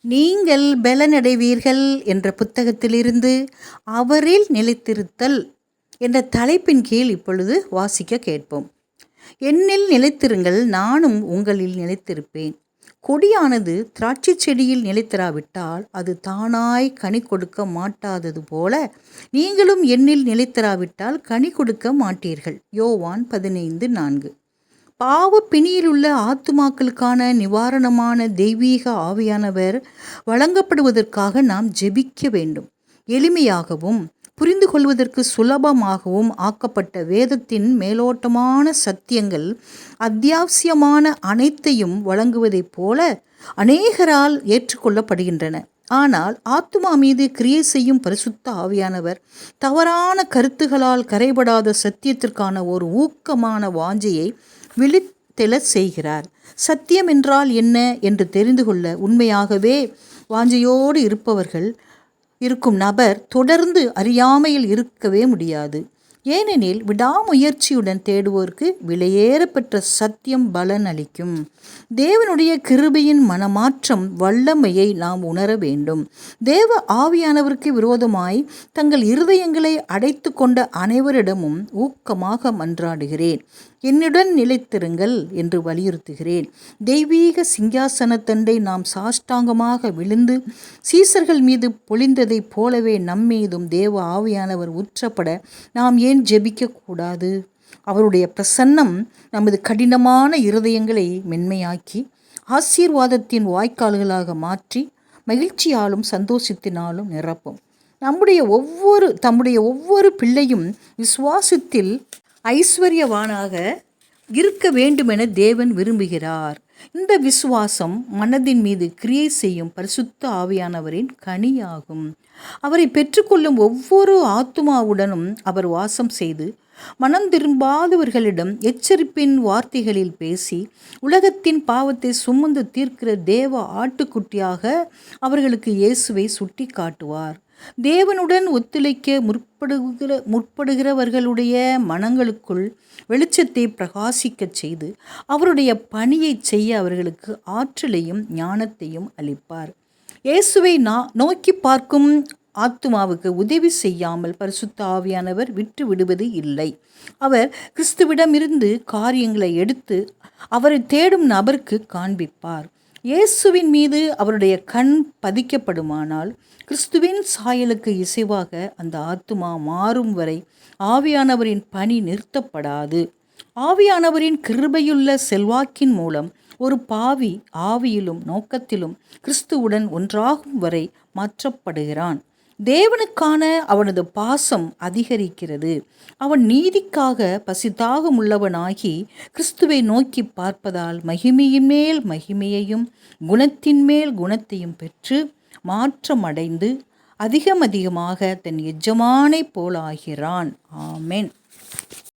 நீங்கள் பலனடைவீர்கள் என்ற புத்தகத்திலிருந்து அவரில் நிலைத்திருத்தல் என்ற தலைப்பின் கீழ் இப்பொழுது வாசிக்க கேட்போம். என்னில் நிலைத்திருங்கள் நானும் உங்களில் நிலைத்திருப்பேன். கொடியானது திராட்சை செடியில் நிலைத்திராவிட்டால் அது தானாய் கனி கொடுக்க மாட்டாதது போல நீங்களும் என்னில் நிலைத்திராவிட்டால் கனி கொடுக்க மாட்டீர்கள். யோவான் பதினைந்து நான்கு. பாவ பிணியிலுள்ள ஆத்துமாக்களுக்கான நிவாரணமான தெய்வீக ஆவியானவர் வழங்கப்படுவதற்காக நாம் ஜெபிக்க வேண்டும். எளிமையாகவும் புரிந்து கொள்வதற்கு சுலபமாகவும் ஆக்கப்பட்ட வேதத்தின் மேலோட்டமான சத்தியங்கள் அத்தியாவசியமான அனைத்தையும் வழங்குவதைப் போல அநேகரால் ஏற்றுக்கொள்ளப்படுகின்றன. ஆனால் ஆத்துமா மீது கிரியை செய்யும் பரிசுத்த ஆவியானவர் தவறான கருத்துகளால் கரைபடாத சத்தியத்திற்கான ஒரு ஊக்கமான வாஞ்சையை விழித்தெழச் செய்கிறார். சத்தியம் என்றால் என்ன என்று தெரிந்து கொள்ள உண்மையாகவே வாஞ்சையோடு இருப்பவர்கள் இருக்கும் நபர் தொடர்ந்து அறியாமையில் இருக்கவே முடியாது. ஏனெனில் விடாமுயற்சியுடன் தேடுவோருக்கு விலையேறப்பெற்ற சத்தியம் பலன் அளிக்கும். தேவனுடைய கிருபையின் மனமாற்றம் வல்லமையை நாம் உணர வேண்டும். தேவ ஆவியானவருக்கு விரோதமாய் தங்கள் இருதயங்களை அடைத்து கொண்ட அனைவரிடமும் ஊக்கமாக மன்றாடுகிறேன். என்னுடன் நிலைத்திருங்கள் என்று வலியுறுத்துகிறேன். தெய்வீக சிங்காசனத்தண்டை நாம் சாஷ்டாங்கமாக விழுந்து சீசர்கள் மீது பொழிந்ததைப் போலவே நம்மீதும் தேவ ஆவியானவர் உற்றப்பட நாம் ஏன் ஜெபிக்கக்கூடாது? அவருடைய பிரசன்னம் நமது கடினமான இருதயங்களை மென்மையாக்கி ஆசீர்வாதத்தின் வாய்க்கால்களாக மாற்றி மகிழ்ச்சியாலும் சந்தோஷத்தினாலும் நிரப்பும். நம்முடைய ஒவ்வொரு தம்முடைய ஒவ்வொரு பிள்ளையும் விசுவாசத்தில் ஐஸ்வர்யவானாக இருக்க வேண்டுமென தேவன் விரும்புகிறார். இந்த விசுவாசம் மனதின் மீது கிரியை செய்யும் பரிசுத்த ஆவியானவரின் கனியாகும். அவரை பெற்றுக்கொள்ளும் ஒவ்வொரு ஆத்துமாவுடனும் அவர் வாசம் செய்து மனம் திரும்பாதவர்களிடம் எச்சரிப்பின் வார்த்தைகளில் பேசி உலகத்தின் பாவத்தை சுமந்து தீர்க்கிற தேவ ஆட்டுக்குட்டியாக அவர்களுக்கு இயேசுவை சுட்டி காட்டுவார் தேவனுடன் ஒத்துழைக்க முற்படுகிற முற்படுகிறவர்களுடைய மனங்களுக்குள் வெளிச்சத்தை பிரகாசிக்கச் செய்து அவருடைய பணியை செய்ய அவர்களுக்கு ஆற்றலையும் ஞானத்தையும் அளிப்பார். இயேசுவை நா நோக்கி பார்க்கும் ஆத்துமாவுக்கு உதவி செய்யாமல் பரிசுத்த ஆவியானவர் விட்டு விடுவது இல்லை. அவர் கிறிஸ்துவிடமிருந்து காரியங்களை எடுத்து அவரை தேடும் நபருக்கு காண்பிப்பார். இயேசுவின் மீது அவருடைய கண் பதிக்கப்படுமானால் கிறிஸ்துவின் சாயலுக்கு இசைவாக அந்த ஆத்துமா மாறும் வரை ஆவியானவரின் பணி நிறுத்தப்படாது. ஆவியானவரின் கிருபையுள்ள செல்வாக்கின் மூலம் ஒரு பாவி ஆவியிலும் நோக்கத்திலும் கிறிஸ்துவுடன் ஒன்றாகும் வரை மாற்றப்படுகிறான். தேவனுக்கான அவனது பாசம் அதிகரிக்கிறது. அவன் நீதிக்காக பசிதாக உள்ளவனாகி கிறிஸ்துவை நோக்கி பார்ப்பதால் மகிமையின் மேல் மகிமையையும் குணத்தின் மேல் குணத்தையும் பெற்று மாற்றமடைந்து அதிகம் அதிகமாக தன் எஜமானை போலாகிறான். ஆமென்.